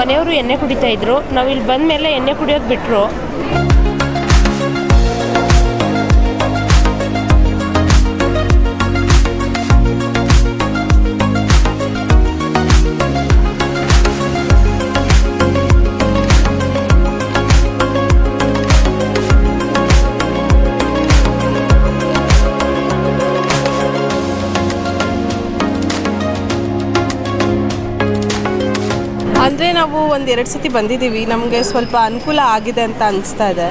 ಮನೆಯವರು ಎಣ್ಣೆ ಕುಡಿತಾ ಇದ್ರು. ನಾವು ಇಲ್ಲಿ ಬಂದ ಮೇಲೆ ಎಣ್ಣೆ ಕುಡಿಯೋದು ಬಿಟ್ಟರು ಒಂದು ಎರಡು ಸತಿ ಬಂದಿದ್ದೀವಿ. ನಮಗೆ ಸ್ವಲ್ಪ ಅನುಕೂಲ ಆಗಿದೆ ಅಂತ ಅನ್ಸ್ತಾ ಇದೆ.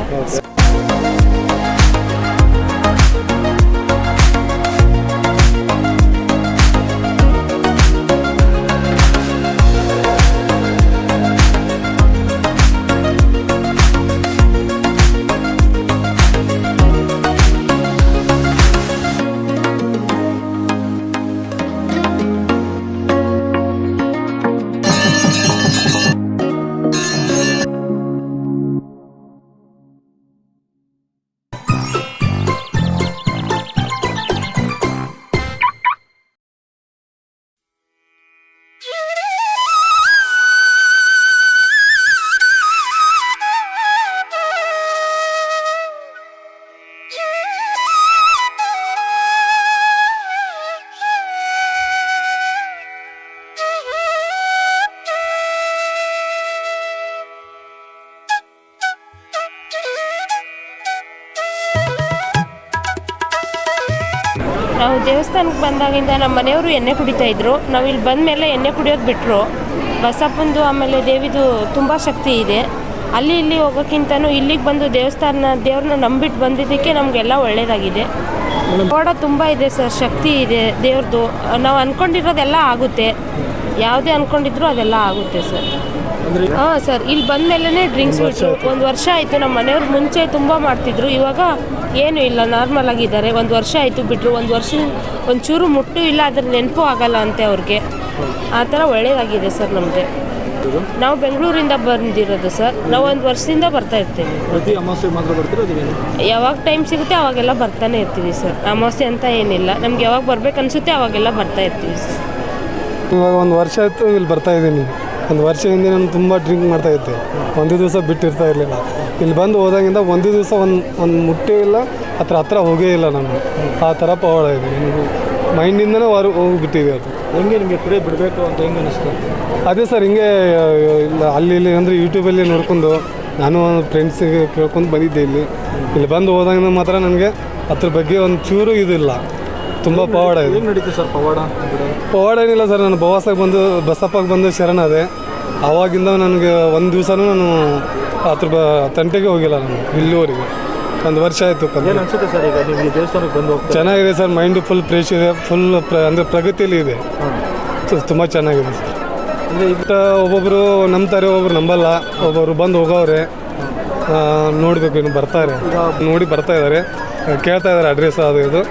ದೇವಸ್ಥಾನಕ್ಕೆ ಬಂದಾಗಿಂದ ನಮ್ಮ ಮನೆಯವರು ಎಣ್ಣೆ ಕುಡಿತಾ ಇದ್ರು. ನಾವು ಇಲ್ಲಿ ಬಂದ ಮೇಲೆ ಎಣ್ಣೆ ಕುಡಿಯೋದು ಬಿಟ್ಟರು ಬಸಪ್ಪಂದು ಆಮೇಲೆ ದೇವಿದು ತುಂಬ ಶಕ್ತಿ ಇದೆ. ಅಲ್ಲಿ ಇಲ್ಲಿ ಹೋಗೋಕ್ಕಿಂತನೂ ಇಲ್ಲಿಗೆ ಬಂದು ದೇವಸ್ಥಾನ, ದೇವ್ರನ್ನ ನಂಬಿಟ್ಟು ಬಂದಿದ್ದಕ್ಕೆ ನಮಗೆಲ್ಲ ಒಳ್ಳೆಯದಾಗಿದೆ ಓಡ ತುಂಬ ಇದೆ ಸರ್, ಶಕ್ತಿ ಇದೆ ದೇವ್ರದ್ದು ನಾವು ಅಂದ್ಕೊಂಡಿರೋದೆಲ್ಲ ಆಗುತ್ತೆ. ಯಾವುದೇ ಅಂದ್ಕೊಂಡಿದ್ರು ಅದೆಲ್ಲ ಆಗುತ್ತೆ ಸರ್. ಹಾಂ ಸರ್ ಇಲ್ಲಿ ಬಂದ ಮೇಲೇ ಡ್ರಿಂಕ್ಸ್ ಬಿಟ್ಟರು ಒಂದು ವರ್ಷ ಆಯಿತು ನಮ್ಮ ಮನೆಯವ್ರು ಮುಂಚೆ ತುಂಬ ಮಾಡ್ತಿದ್ರು. ಇವಾಗ ಏನೂ ಇಲ್ಲ ನಾರ್ಮಲ್ ಆಗಿದ್ದಾರೆ. ಒಂದು ವರ್ಷ ಆಯಿತು ಬಿಟ್ಟರು ಒಂದು ವರ್ಷ ಒಂಚೂರು ಮುಟ್ಟು ಇಲ್ಲ ಅದ್ರ ನೆನಪು ಆಗಲ್ಲ ಅಂತೆ ಅವ್ರಿಗೆ. ಆ ಥರ ಒಳ್ಳೆಯದಾಗಿದೆ ಸರ್ ನಮಗೆ. ನಾವು ಬೆಂಗಳೂರಿಂದ ಬಂದಿರೋದು ಸರ್. ನಾವು ಒಂದು ವರ್ಷದಿಂದ ಬರ್ತಾ ಇರ್ತೀವಿ. ಯಾವಾಗ ಟೈಮ್ ಸಿಗುತ್ತೆ ಅವಾಗೆಲ್ಲ ಬರ್ತಾನೆ ಇರ್ತೀವಿ ಸರ್. ಅಮಾವಾಸ್ಯೆ ಅಂತ ಏನಿಲ್ಲ. ನಮ್ಗೆ ಯಾವಾಗ ಬರ್ಬೇಕು ಅನ್ಸುತ್ತೆ ಅವಾಗೆಲ್ಲ ಬರ್ತಾ ಇರ್ತೀವಿ ಸರ್. ಇವಾಗ ಒಂದು ವರ್ಷ ಆಯಿತು ಇಲ್ಲಿ ಬರ್ತಾ ಇದ್ದೀನಿ ಒಂದು ವರ್ಷ ಹಿಂದೆ ನಾನು ತುಂಬ ಡ್ರಿಂಕ್ ಮಾಡ್ತಾ ಇದ್ದೆ. ಒಂದು ದಿವಸ ಬಿಟ್ಟಿರ್ತಾ ಇರಲಿಲ್ಲ. ಇಲ್ಲಿ ಬಂದು ಹೋದಾಗಿಂದ ಒಂದು ದಿವಸ ಒಂದು ಒಂದು ಮುಟ್ಟೇ ಇಲ್ಲ ಹತ್ರ ಹತ್ರ ಹೋಗೇ ಇಲ್ಲ ನಾನು. ಆ ಥರ ಪವಾಡ ಇದೆ. ನನಗೆ ಮೈಂಡಿಂದನೇ ಹೊರ ಹೋಗಿಬಿಟ್ಟಿದೆ ಅದು. ಹೆಂಗೆ ನಿಮಗೆ ಕುರಿ ಬಿಡಬೇಕು ಅಂತ ಹೆಂಗೆ ಅನಿಸ್ತು? ಅದೇ ಸರ್ ಹಿಂಗೆ ಇಲ್ಲ ಅಲ್ಲಿ ಇಲ್ಲಿ ಅಂದರೆ ಯೂಟ್ಯೂಬಲ್ಲಿ ನೋಡ್ಕೊಂಡು ನಾನು ಫ್ರೆಂಡ್ಸಿಗೆ ಕೇಳ್ಕೊಂಡು ಬಂದಿದ್ದೆ ಇಲ್ಲಿ. ಇಲ್ಲಿ ಬಂದು ಹೋದಾಗಿಂದ ಮಾತ್ರ ನನಗೆ ಅದ್ರ ಬಗ್ಗೆ ಒಂದು ಚೂರು ಇದಿಲ್ಲ ತುಂಬ ಪವಾಡ ಇದೆ. ನಡೀತು ಸರ್ ಪವಾಡ ಪವಾಡ ಏನಿಲ್ಲ ಸರ್ ನಾನು ಬವಾಸಾಗಿ ಬಂದು ಬಸಪ್ಪಗೆ ಬಂದು ಶರಣಾದೆ ಆವಾಗಿಂದ ನನಗೆ ಒಂದು ದಿವಸನೂ ನಾನು ಅದ್ರ ಬ ತಂಟೆಗೆ ಹೋಗಿಲ್ಲ ನಾನು ಇಲ್ಲಿವರೆಗೆ. ಒಂದು ವರ್ಷ ಆಯಿತು ಏನು ಅನ್ಸುತ್ತೆ ಸರ್ ಈಗ ನೀವು ಈ ದೇವಸ್ಥಾನಕ್ಕೆ ಬಂದು ಹೋಗ್ತಾ? ಚೆನ್ನಾಗಿದೆ ಸರ್ ಮೈಂಡು ಫುಲ್ ಫ್ರೆಶ್ ಇದೆ ಫುಲ್ ಪ್ರ ಅಂದರೆ ಪ್ರಗತಿಯಲ್ಲಿ ಇದೆ. ತುಂಬ ಚೆನ್ನಾಗಿದೆ ಸರ್. ಅಂದರೆ ಈಗ ಒಬ್ಬೊಬ್ಬರು ನಂಬ್ತಾರೆ ಒಬ್ಬೊಬ್ರು ನಂಬಲ್ಲ ಒಬ್ಬೊಬ್ರು ಬಂದು ಹೋಗೋವ್ರೆ. ನೋಡಬೇಕು ಇನ್ನು ಬರ್ತಾರೆ. ನೋಡಿ ಬರ್ತಾ ಇದ್ದಾರೆ. ಕೇಳ್ತಾ ಇದ್ದಾರೆ ಅಡ್ರೆಸ್ ಅದು ಇದು.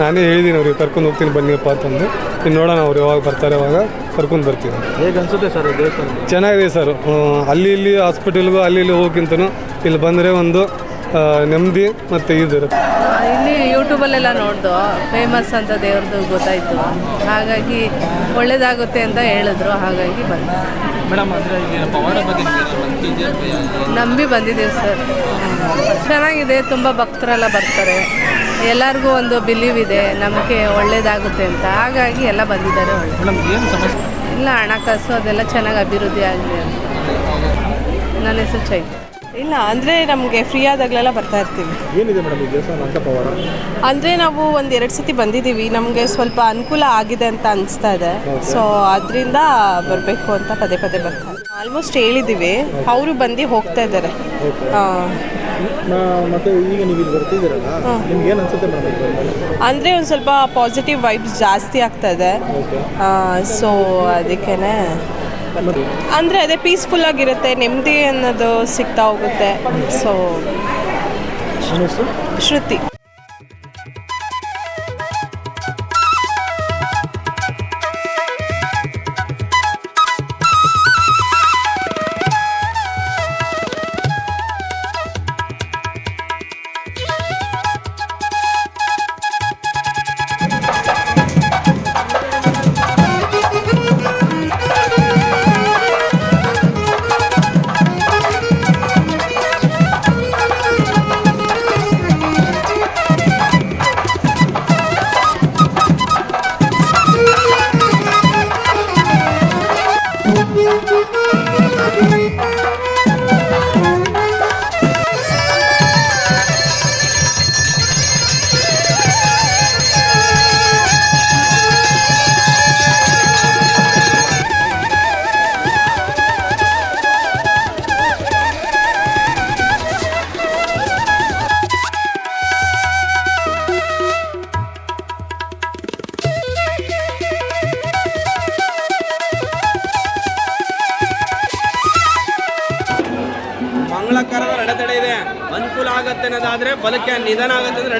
ನಾನೇ ಹೇಳಿದ್ದೀನಿ ಅವ್ರಿಗೆ ಕರ್ಕೊಂಡು ಹೋಗ್ತೀನಿ ಬನ್ನಿಯಪ್ಪ ಅಂತಂದು ಇನ್ನು ನೋಡೋಣ ಅವ್ರು ಯಾವಾಗ ಬರ್ತಾರೆ ಅವಾಗ ಕರ್ಕೊಂಡು ಬರ್ತೀನಿ. ಹೇಗೆ ಅನ್ಸುತ್ತೆ ಸರ್ ದೇವಸ್ಥಾನ? ಚೆನ್ನಾಗಿದೆ ಸರ್. ಅಲ್ಲಿ ಇಲ್ಲಿ ಹಾಸ್ಪಿಟಲ್ಗೂ ಅಲ್ಲಿ ಇಲ್ಲಿ ಹೋಗಿಂತ ಇಲ್ಲಿ ಬಂದರೆ ಒಂದು ನೆಮ್ಮದಿ ಮತ್ತು ಇದಿರುತ್ತೆ ಇಲ್ಲಿ ಯೂಟ್ಯೂಬಲ್ಲೆಲ್ಲ ನೋಡ್ದು ಫೇಮಸ್ ಅಂತ ದೇವ್ರದ್ದು ಗೊತ್ತಾಯಿತು. ಹಾಗಾಗಿ ಒಳ್ಳೇದಾಗುತ್ತೆ ಅಂತ ಹೇಳಿದ್ರು ಹಾಗಾಗಿ ಬಂದೆ. ಮೇಡಮ್ ಅಂದರೆ ಈಗ ಪವಾಡ ಬಗ್ಗೆ ನಂಬಿ ಬಂದಿದ್ದೀವಿ ಸರ್. ಚೆನ್ನಾಗಿದೆ ತುಂಬ ಭಕ್ತರೆಲ್ಲ ಬರ್ತಾರೆ. ಎಲ್ಲರಿಗೂ ಒಂದು ಬಿಲೀವ್ ಇದೆ ನಮಗೆ ಒಳ್ಳೇದಾಗುತ್ತೆ ಅಂತ. ಹಾಗಾಗಿ ಎಲ್ಲ ಬಂದಿದ್ದಾರೆ ಒಳ್ಳೆ. ಮೇಡಮ್ ಏನು ಸಮಸ್ಯೆ? ಇಲ್ಲ ಹಣಕಾಸು ಅದೆಲ್ಲ ಚೆನ್ನಾಗಿ ಅಭಿವೃದ್ಧಿ ಆಗಲಿ ಅಂತ. ನನ್ನ ಹೆಸರು ಚೈತ್ರ. ಇಲ್ಲ ಅಂದರೆ ನಮಗೆ ಫ್ರೀ ಆದಾಗಲೆಲ್ಲ ಬರ್ತಾ ಇರ್ತೀವಿ. ಏನಿದೆ ಮೇಡಮ್ ಈ ದೇವಸ್ಥಾನ ಅಂದರೆ ನಾವು ಒಂದು ಎರಡು ಸತಿ ಬಂದಿದ್ದೀವಿ. ನಮಗೆ ಸ್ವಲ್ಪ ಅನುಕೂಲ ಆಗಿದೆ ಅಂತ ಅನಿಸ್ತಾ ಇದೆ. ಸೊ ಅದರಿಂದ ಬರಬೇಕು ಅಂತ ಪದೇ ಪದೇ ಬರ್ತಾರೆ ಆಲ್ಮೋಸ್ಟ್ ಹೇಳಿದ್ದೀವಿ. ಅವರು ಬಂದು ಹೋಗ್ತಾ ಇದ್ದಾರೆ. ಹಾಂ ಮತ್ತೆ ಈಗ ನೀವು ಇಲ್ಲಿ ಬರ್ತಿದ್ದೀರಲ್ಲ ನಿಮ್ಗೆ ಏನು ಅನ್ಸುತ್ತೆ ಮೇಡಮ್ ಅಂದರೆ ಒಂದು ಸ್ವಲ್ಪ ಪಾಸಿಟಿವ್ ವೈಬ್ಸ್ ಜಾಸ್ತಿ ಆಗ್ತಾ ಇದೆ. ಸೊ ಅದಕ್ಕೇ ಅಂದರೆ ಅದೇ ಪೀಸ್ಫುಲ್ ಆಗಿರುತ್ತೆ ನೆಮ್ಮದಿ ಅನ್ನೋದು ಸಿಗ್ತಾ ಹೋಗುತ್ತೆ. ಸೊ ಶ್ರುತಿ. ನಿಧಾನ ಆಗುತ್ತೆ ಅಂದರೆ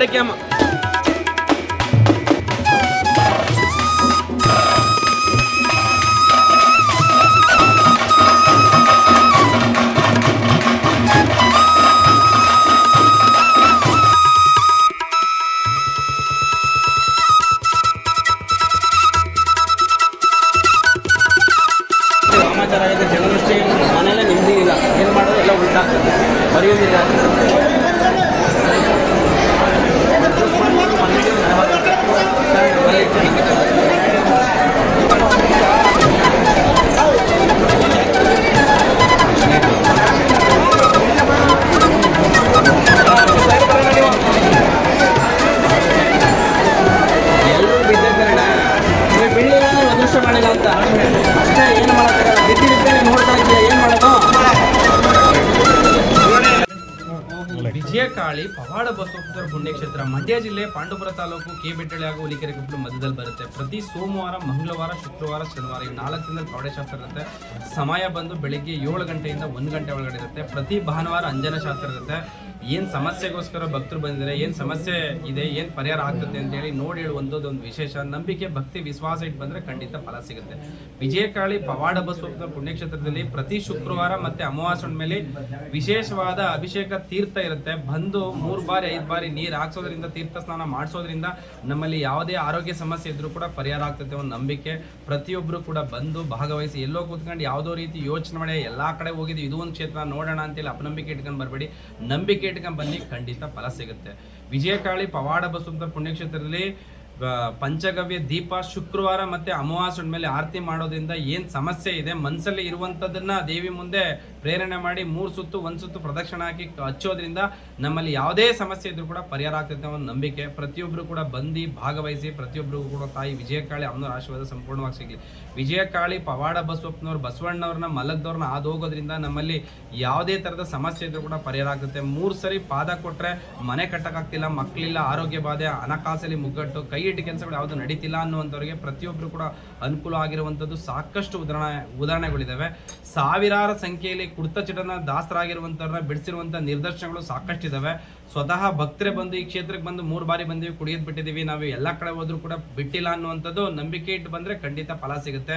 ವಿಜಯಕಾಳಿ ಪವಾಡ ಬಸವೇಶ್ವರ ಪುಣ್ಯಕ್ಷೇತ್ರ, ಮಂಡ್ಯ ಜಿಲ್ಲೆ ಪಾಂಡುಪುರ ತಾಲೂಕು ಕೆ ಬೆಟ್ಟಳ್ಳಿ ಹಾಗೂ ಹುಲಿಕೆರೆ ಗುಂಪು ಮಧ್ಯದಲ್ಲಿ ಬರುತ್ತೆ. ಪ್ರತಿ ಸೋಮವಾರ, ಮಂಗಳವಾರ, ಶುಕ್ರವಾರ, ಶನಿವಾರ ಈ ನಾಲ್ಕು ದಿನದಲ್ಲಿ ಪವಾಡಶಾಸ್ತ್ರ ಇರುತ್ತೆ ಸಮಯ ಬಂದು ಬೆಳಿಗ್ಗೆ ಏಳು ಗಂಟೆಯಿಂದ ಒಂದು ಗಂಟೆ ಒಳಗಡೆ ಇರುತ್ತೆ. ಪ್ರತಿ ಭಾನುವಾರ ಅಂಜನ ಶಾಸ್ತ್ರ ಇರುತ್ತೆ ಏನು ಸಮಸ್ಯೆಗೋಸ್ಕರ ಭಕ್ತರು ಬಂದಿದ್ದಾರೆ, ಏನು ಸಮಸ್ಯೆ ಇದೆ, ಏನು ಪರಿಹಾರ ಆಗ್ತದೆ ಅಂತೇಳಿ ನೋಡಿ ಹೇಳುವಂಥದ್ದು ಒಂದು ವಿಶೇಷ. ನಂಬಿಕೆ, ಭಕ್ತಿ, ವಿಶ್ವಾಸ ಇಟ್ಟು ಬಂದ್ರೆ ಖಂಡಿತ ಫಲ ಸಿಗುತ್ತೆ. ವಿಜಯಕಾಳಿ ಪವಾಡ ಬಸವಪ್ಪನ ಪುಣ್ಯಕ್ಷೇತ್ರದಲ್ಲಿ. ಪ್ರತಿ ಶುಕ್ರವಾರ ಮತ್ತೆ ಅಮಾವಾಸ್ಯ ಮೇಲೆ ವಿಶೇಷವಾದ ಅಭಿಷೇಕ ತೀರ್ಥ ಇರುತ್ತೆ. ಬಂದು ಮೂರು ಬಾರಿ, ಐದು ಬಾರಿ ನೀರು ಹಾಕ್ಸೋದ್ರಿಂದ, ತೀರ್ಥ ಸ್ನಾನ ಮಾಡಿಸೋದ್ರಿಂದ ನಮ್ಮಲ್ಲಿ ಯಾವುದೇ ಆರೋಗ್ಯ ಸಮಸ್ಯೆ ಇದ್ರೂ ಕೂಡ ಪರಿಹಾರ ಆಗ್ತದೆ ಒಂದು ನಂಬಿಕೆ. ಪ್ರತಿಯೊಬ್ಬರು ಕೂಡ ಬಂದು ಭಾಗವಹಿಸಿ ಎಲ್ಲೋ ಕೂತ್ಕೊಂಡು ಯಾವುದೋ ರೀತಿ ಯೋಚನೆ ಮಾಡಿ, ಎಲ್ಲ ಕಡೆ ಹೋಗಿದ್ದು ಇದು ಒಂದು ಕ್ಷೇತ್ರ, ನೋಡೋಣ ಅಂತೇಳಿ ಅಪನಂಬಿಕೆ ಇಟ್ಕೊಂಡು ಬರಬೇಡಿ. ನಂಬಿಕೆ ಇಟ್ಕೊಂಡು ಬನ್ನಿ, ಖಂಡಿತ ಫಲ ಸಿಗುತ್ತೆ. ವಿಜಯಕಾಳಿ ಪವಾಡ ಬಸವಂತ ಪುಣ್ಯಕ್ಷೇತ್ರದಲ್ಲಿ ಪಂಚಗವ್ಯ ದೀಪ ಶುಕ್ರವಾರ ಮತ್ತೆ ಅಮಾವಾಸ್ಯ ಮೇಲೆ ಆರತಿ ಮಾಡೋದ್ರಿಂದ ಏನ್ ಸಮಸ್ಯೆ ಇದೆ ಮನಸ್ಸಲ್ಲಿ ಇರುವಂತದನ್ನ ದೇವಿ ಮುಂದೆ ಪ್ರೇರಣೆ ಮಾಡಿ ಮೂರು ಸುತ್ತು, ಒಂದ್ ಸುತ್ತು ಪ್ರದಕ್ಷಿಣ ಹಾಕಿ ಹಚ್ಚೋದ್ರಿಂದ ನಮ್ಮಲ್ಲಿ ಯಾವುದೇ ಸಮಸ್ಯೆ ಇದ್ರೂ ಕೂಡ ಪರಿಹಾರ ಆಗ್ತದೆ ಒಂದು ನಂಬಿಕೆ. ಪ್ರತಿಯೊಬ್ಬರು ಕೂಡ ಬಂದು ಭಾಗವಹಿಸಿ ಪ್ರತಿಯೊಬ್ಬರಿಗೂ ಕೂಡ ತಾಯಿ ವಿಜಯಕಾಳಿ ಅಮ್ಮನವ್ರ ಆಶೀರ್ವಾದ ಸಂಪೂರ್ಣವಾಗಿ ಸಿಗಲಿ. ವಿಜಯಕಾಳಿ ಪವಾಡ ಬಸವಪ್ಪನವ್ರು, ಬಸವಣ್ಣವ್ರನ್ನ ಮಲಗದವ್ರನ್ನ ಹೋಗೋದ್ರಿಂದ ನಮ್ಮಲ್ಲಿ ಯಾವುದೇ ಥರದ ಸಮಸ್ಯೆ ಇದ್ರೂ ಕೂಡ ಪರಿಹಾರ ಆಗುತ್ತೆ. ಮೂರು ಸರಿ ಪಾದ ಕೊಟ್ಟರೆ ಮನೆ ಕಟ್ಟಕ್ಕಾಗ್ತಿಲ್ಲ ಮಕ್ಕಳಿಲ್ಲ ಆರೋಗ್ಯ ಬಾಧೆ, ಹಣಕಾಸಲ್ಲಿ ಮುಗ್ಗಟ್ಟು, ಕೈ ಇಟ್ಟು ಕೆಲಸಗಳು ಯಾವುದು ನಡೀತಿಲ್ಲ ಅನ್ನುವಂಥವ್ರಿಗೆ ಪ್ರತಿಯೊಬ್ಬರು ಕೂಡ ಅನುಕೂಲ ಆಗಿರುವಂಥದ್ದು ಸಾಕಷ್ಟು ಉದಾಹರಣೆ, ಉದಾಹರಣೆಗಳಿದ್ದಾವೆ. ಸಾವಿರಾರು ಸಂಖ್ಯೆಯಲ್ಲಿ ಕುರ್ತ ಚಟನ ದಾಸರಾಗಿರುವಂಥವ್ರನ್ನ ಬಿಡಿಸಿರುವಂಥ ನಿದರ್ಶನಗಳು ಸಾಕಷ್ಟಿದ್ದಾವೆ. ಸ್ವತಃ ಭಕ್ತರೇ ಬಂದು ಈ ಕ್ಷೇತ್ರಕ್ಕೆ ಬಂದು ಮೂರು ಬಾರಿ ಬಂದೀವಿ ಕುಡಿಯೋದು ಬಿಟ್ಟಿದ್ದೀವಿ ನಾವು ಎಲ್ಲ ಕಡೆ ಹೋದರೂ ಕೂಡ ಬಿಟ್ಟಿಲ್ಲ ಅನ್ನುವಂಥದ್ದು ನಂಬಿಕೆ ಇಟ್ಟು ಬಂದರೆ ಖಂಡಿತ ಫಲ ಸಿಗುತ್ತೆ.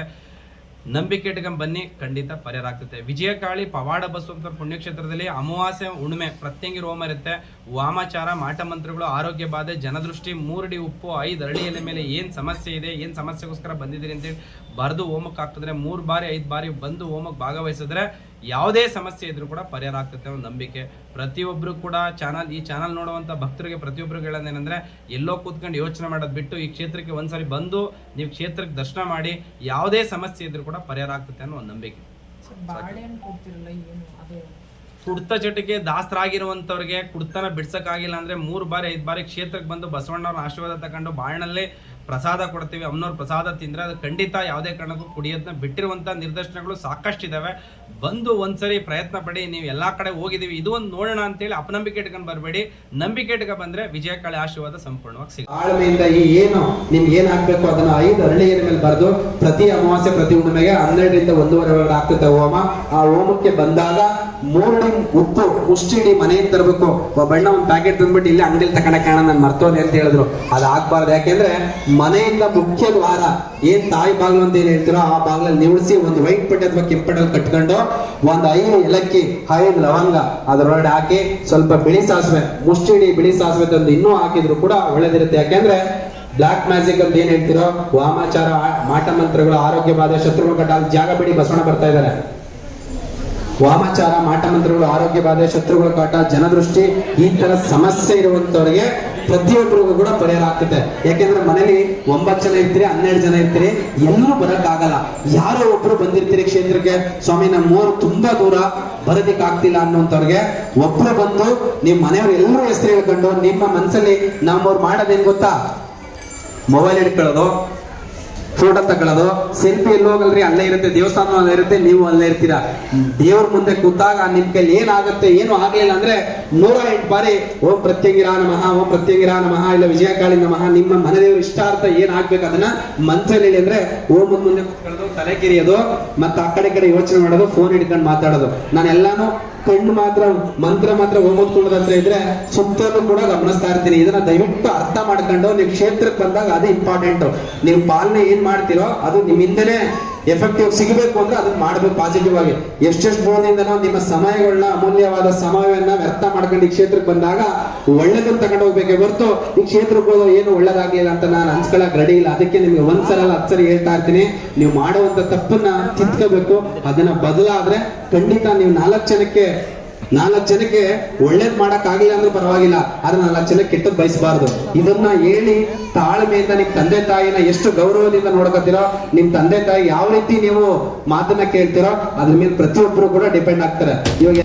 ನಂಬಿಕೆ ಇಟ್ಕೊಂಡು ಬನ್ನಿ, ಖಂಡಿತ ಪರಿಹಾರ ಆಗ್ತದೆ ವಿಜಯಕಾಳಿ ಪವಾಡ ಬಸವಂತ ಪುಣ್ಯಕ್ಷೇತ್ರದಲ್ಲಿ ಅಮಾವಾಸ್ಯೆ ಉಣ್ಮೆ ಪ್ರತ್ಯಂಗಿ ಹೋಮ ಇರುತ್ತೆ. ವಾಮಾಚಾರ, ಮಾಟ ಮಂತ್ರಗಳು, ಆರೋಗ್ಯ ಬಾಧೆ, ಜನದೃಷ್ಟಿ, ಮೂರಡಿ ಉಪ್ಪು, ಐದು ಅರಳಿ ಮೇಲೆ ಏನ್ ಸಮಸ್ಯೆ ಇದೆ, ಏನ್ ಸಮಸ್ಯೆಗೋಸ್ಕರ ಬಂದಿದ್ದೀರಿ ಅಂತೇಳಿ ಬರೆದು ಹೋಮಕ್ಕೆ ಹಾಕಿದ್ರೆ ಮೂರು ಬಾರಿ, ಐದು ಬಾರಿ ಬಂದು ಹೋಮಕ್ಕೆ ಭಾಗವಹಿಸಿದ್ರೆ ಯಾವುದೇ ಸಮಸ್ಯೆ ಇದ್ರೂ ಕೂಡ ಪರಿಹಾರ ಆಗ್ತದೆ ಅನ್ನೋ ನಂಬಿಕೆ. ಪ್ರತಿಯೊಬ್ಬರು ಕೂಡ ಚಾನಲ್ ಈ ಚಾನಲ್ ನೋಡುವಂಥ ಭಕ್ತರಿಗೆ ಪ್ರತಿಯೊಬ್ಬರು ಹೇಳೋದೇನೆಂದರೆ ಎಲ್ಲೋ ಕೂತ್ಕೊಂಡು ಯೋಚನೆ ಮಾಡೋದು ಬಿಟ್ಟು ಈ ಕ್ಷೇತ್ರಕ್ಕೆ ಒಂದ್ಸರಿ ಬಂದು ನೀವು ಕ್ಷೇತ್ರಕ್ಕೆ ದರ್ಶನ ಮಾಡಿ ಯಾವುದೇ ಸಮಸ್ಯೆ ಇದ್ರೂ ಕೂಡ ಪರಿಹಾರ ಆಗ್ತದೆ ಅನ್ನೋ ಒಂದು ನಂಬಿಕೆ ಕುಡ್ತ ಚಟಿಗೆ ದಾಸರಾಗಿರುವಂಥವ್ರಿಗೆ ಕುಡ್ತನ ಬಿಡ್ಸಕ್ಕಾಗಿಲ್ಲ ಅಂದ್ರೆ ಮೂರು ಬಾರಿ ಐದು ಬಾರಿ ಕ್ಷೇತ್ರಕ್ಕೆ ಬಂದು ಬಸವಣ್ಣವ್ರ ಆಶೀರ್ವಾದ ತಗೊಂಡು ಬಾಣಲ್ಲೇ ಪ್ರಸಾದ ಕೊಡ್ತೀವಿ ಅಮ್ಮನವ್ರ ಪ್ರಸಾದ ತಿಂದರೆ ಅದು ಖಂಡಿತ ಯಾವುದೇ ಕಾರಣಕ್ಕೂ ಕುಡಿಯೋದನ್ನ ಬಿಟ್ಟಿರುವಂಥ ನಿರ್ದೇಶನಗಳು ಸಾಕಷ್ಟು ಇದ್ದಾವೆ ಬಂದು ಒಂದ್ಸರಿ ಪ್ರಯತ್ನ ಪಡಿ, ನೀವು ಎಲ್ಲಾ ಕಡೆ ಹೋಗಿದ್ದೀವಿ, ಇದು ಒಂದು ನೋಡೋಣ ಅಂತೇಳಿ ಅಪನಂಬಿಕೆ ಇಟ್ಕೊಂಡು ಬರಬೇಡಿ. ನಂಬಿಕೆ ಇಟ್ಕೊಂಡು ಬಂದ್ರೆ ವಿಜಯಕಾಳಿ ಆಶೀರ್ವಾದ ಸಂಪೂರ್ಣವಾಗಿ ಸಿಗುತ್ತೆ. ಆಳ್ಮೆಯಿಂದ ಈ ಏನು, ನಿಮ್ಗೆ ಏನು ಹಾಕಬೇಕು ಅದನ್ನ ಐದು ಅರಳಿ ಏನ್ ಮೇಲೆ ಬರೆದು ಪ್ರತಿ ಅಮಾವಾಸ್ಯೆ, ಪ್ರತಿ ಹುಣ್ಣಿಮೆಗೆ ಹನ್ನೆರಡರಿಂದ ಒಂದೂವರೆ ಒಳಗಡೆ ಆಗ್ತದೆ ಹೋಮ ಆ ಹೋಮಕ್ಕೆ ಬಂದಾಗ ಮೂರಡಿ ಉಪ್ಪು ಮುಷ್ಟಿಡಿ ಮನೆಯಿಂದ ತರಬೇಕು. ಒಬ್ಬಣ್ಣ ಒಂದು ಪ್ಯಾಕೆಟ್ ತಂದ್ಬಿಟ್ಟು ಇಲ್ಲಿ ಅಂಗಡಿಲಿ ತಕೊಂಡಕ್ಕೆ ಕಾಣ ನಾನು ಮರ್ತೋದೆ ಅಂತ ಹೇಳಿದ್ರು. ಅದು ಆಗ್ಬಾರ್ದು. ಯಾಕೆಂದ್ರೆ ಮನೆಯಿಂದ ಮುಖ್ಯ ದ್ವಾರ, ಏನ್ ತಾಯಿ ಬಾಗಿಲು ಅಂತ ಏನ್ ಹೇಳ್ತೀರೋ ಆ ಬಾಗಿಲಲ್ಲಿ ನಿವಳಿಸಿ ಒಂದು ವೈಟ್ ಪಟ್ಟೆ ಅಥವಾ ಕೆಂಪಟಲ್ ಕಟ್ಕೊಂಡು ಒಂದು ಐದು ಏಲಕ್ಕಿ ಐದು ಲವಂಗ ಅದರೊಳಗಡೆ ಹಾಕಿ ಸ್ವಲ್ಪ ಬಿಳಿ ಸಾಸಿವೆ, ಮುಷ್ಟಿಡಿ ಬಿಳಿ ಸಾಸಿವೆ ತಂದು ಇನ್ನೂ ಹಾಕಿದ್ರು ಕೂಡ ಒಳ್ಳೇದಿರುತ್ತೆ. ಯಾಕೆಂದ್ರೆ ಬ್ಲಾಕ್ ಮ್ಯಾಜಿಕ್ ಅಂತ ಏನ್ ಹೇಳ್ತಿರೋ ವಾಮಾಚಾರ ಮಾಟ ಮಂತ್ರಗಳು ಆರೋಗ್ಯ ಬಾಧೆ ಶತ್ರುಗಳು ಕಟ್ಟ ಜಾಗ ಬಿಡಿ ಬಸವಣ್ಣ ಬರ್ತಾ ಇದ್ದಾರೆ. ವಾಮಾಚಾರ, ಮಾಟಮಂತ್ರಗಳು ಆರೋಗ್ಯ ಬಾಧೆ ಶತ್ರುಗಳ ಕಾಟ, ಜನದೃಷ್ಟಿ, ಈ ತರ ಸಮಸ್ಯೆ ಇರುವಂತವರಿಗೆ ಪ್ರತಿಯೊಬ್ಬರಿಗೂ ಕೂಡ ಪರಿಹಾರ ಆಗ್ತದೆ. ಯಾಕೆಂದ್ರೆ ಮನೇಲಿ ಒಂಬತ್ತು ಜನ ಇರ್ತೀರಿ, ಹನ್ನೆರಡು ಜನ ಇರ್ತೀರಿ ಎಲ್ಲರೂ ಬರಕ್ ಆಗಲ್ಲ ಯಾರೋ ಒಬ್ರು ಬಂದಿರ್ತೀರಿ ಕ್ಷೇತ್ರಕ್ಕೆ ಸ್ವಾಮಿ ನಮ್ಮ ಮೂರು ತುಂಬಾ ದೂರ ಬರೋದಿಕ್ ಆಗ್ತಿಲ್ಲ ಅನ್ನೋಂಥವ್ರಿಗೆ ಒಬ್ರು ಬಂದು ನಿಮ್ಮ ಮನೆಯವ್ರು ಎಲ್ಲರೂ ಹೆಸರು ಹೇಳ್ಕೊಂಡು ನಿಮ್ಮ ಮನಸ್ಸಲ್ಲಿ ನಮ್ಮವ್ರು ಮಾಡೋದೇನ್ ಗೊತ್ತಾ? ಮೊಬೈಲ್ ಹಿಡ್ಕೊಳ್ಳೋದು. ಫೋಟೋ ತಗೊಳ್ಳೋದು. ಸೆಲ್ಫಿ ಎಲ್ಲಿ ಹೋಗಲ್ರಿ, ಅಲ್ಲೇ ಇರುತ್ತೆ ದೇವಸ್ಥಾನ ಅಲ್ಲೇ ಇರುತ್ತೆ, ನೀವು ಅಲ್ಲೇ ಇರ್ತೀರಾ? ದೇವ್ರ ಮುಂದೆ ಕೂತಾಗ ನಿಮ್ ಕೈಲಿ ಏನಾಗುತ್ತೆ, ಏನು ಆಗ್ಲಿಲ್ಲ ಅಂದ್ರೆ ನೂರ ಎಂಟು ಬಾರಿ, ಓಂ ಪ್ರತ್ಯಂಗಿರ ನಮಃ, ಓಂ ಪ್ರತ್ಯಂಗಿರ ನಮಃ, ಇಲ್ಲ ವಿಜಯಕಾಳಿ ನಮಃ, ನಿಮ್ಮ ಮನದೇವ್ರ ಇಷ್ಟಾರ್ಥ ಏನ್ ಆಗ್ಬೇಕು ಅದನ್ನ ಮನ್ಸಲ್ಲಿ ಅಂದ್ರೆ ಓಂ ಮುಂದೆ ಕೂತ್ಕೊಳ್ಳೋದು, ತಲೆ ಕಿರಿಯೋದು, ಮತ್ತೆ ಆ ಕಡೆ ಕಡೆ ಯೋಚನೆ ಮಾಡೋದು ಫೋನ್ ಹಿಡ್ಕೊಂಡು ಮಾತಾಡೋದು. ನಾನು ಎಲ್ಲಾನು ಕಣ್ಣು ಮಾತ್ರ, ಮಂತ್ರ ಮಾತ್ರ ಓದ್ಕೊಳ್ಳೋದು ಅಂತ ಇದ್ರೆ ಸುತ್ತಲೂ ಕೂಡ ಗಮನಿಸ್ತಾ ಇರ್ತೀನಿ. ಇದನ್ನ ದಯವಿಟ್ಟು ಅರ್ಥ ಮಾಡ್ಕೊಂಡು ನೀವು ಕ್ಷೇತ್ರಕ್ಕೆ ಬಂದಾಗ ಅದು ಇಂಪಾರ್ಟೆಂಟ್ ನೀವು ಪಾಲನೆ ಏನ್ ಮಾಡ್ತೀರೋ ಅದು ನಿಮ್ಮಿಂದನೇ ಎಫೆಕ್ಟಿವ್ ಸಿಗಬೇಕು ಅಂದ್ರೆ ಅದನ್ನ ಮಾಡ್ಬೇಕು ಪಾಸಿಟಿವ್ ಆಗಿ. ಎಷ್ಟೆಷ್ಟು ಬೋನಿಂದ ನಿಮ್ಮ ಸಮಯಗಳನ್ನ, ಅಮೂಲ್ಯವಾದ ಸಮಯವನ್ನ ವ್ಯರ್ಥ ಮಾಡ್ಕೊಂಡು ಈ ಕ್ಷೇತ್ರಕ್ಕೆ ಬಂದಾಗ ಒಳ್ಳೇದನ್ನ ತಗೊಂಡು ಹೋಗ್ಬೇಕೆ ಹೊರತು ಈ ಕ್ಷೇತ್ರಕ್ಕೆ ಏನು ಒಳ್ಳೇದಾಗ್ಲಿಲ್ಲ ಅಂತ ನಾನು ಅನ್ಸ್ಕೊಳಕ್ ರೆಡಿ ಇಲ್ಲ. ಅದಕ್ಕೆ ನಿಮ್ಗೆ ಒಂದ್ಸಲ ಹತ್ತು ಸರಿ ಹೇಳ್ತಾ ಇರ್ತೀನಿ. ನೀವು ಮಾಡುವಂತ ತಪ್ಪನ್ನ ತಿದ್ಕೋಬೇಕು. ಅದನ್ನ ಬದಲಾದ್ರೆ ಖಂಡಿತ ನೀವು ನಾಲ್ಕು ಜನಕ್ಕೆ ನಾಲ್ಕು ಜನಕ್ಕೆ ಒಳ್ಳೇದ್ ಮಾಡಕ್ ಆಗಿಲ್ಲ ಅಂದ್ರೆ ಪರವಾಗಿಲ್ಲ, ಆದ್ರೆ ನಾಲ್ಕು ಜನಕ್ಕೆ ಕೆಟ್ಟದ್ ಬಯಸಬಾರ್ದು. ಇದನ್ನ ಹೇಳಿ ತಾಳ್ಮೆಯಿಂದ ನಿಮ್ ತಂದೆ ತಾಯಿನ ಎಷ್ಟು ಗೌರವದಿಂದ ನೋಡ್ಕೊತೀರೋ, ನಿಮ್ ತಂದೆ ತಾಯಿ ಯಾವ ರೀತಿ ನೀವು ಮಾತನ್ನ ಕೇಳ್ತೀರೋ, ಅದ್ರ ಮೇಲೆ ಪ್ರತಿಯೊಬ್ಬರು ಕೂಡ ಡಿಪೆಂಡ್ ಆಗ್ತಾರೆ. ಇವಾಗ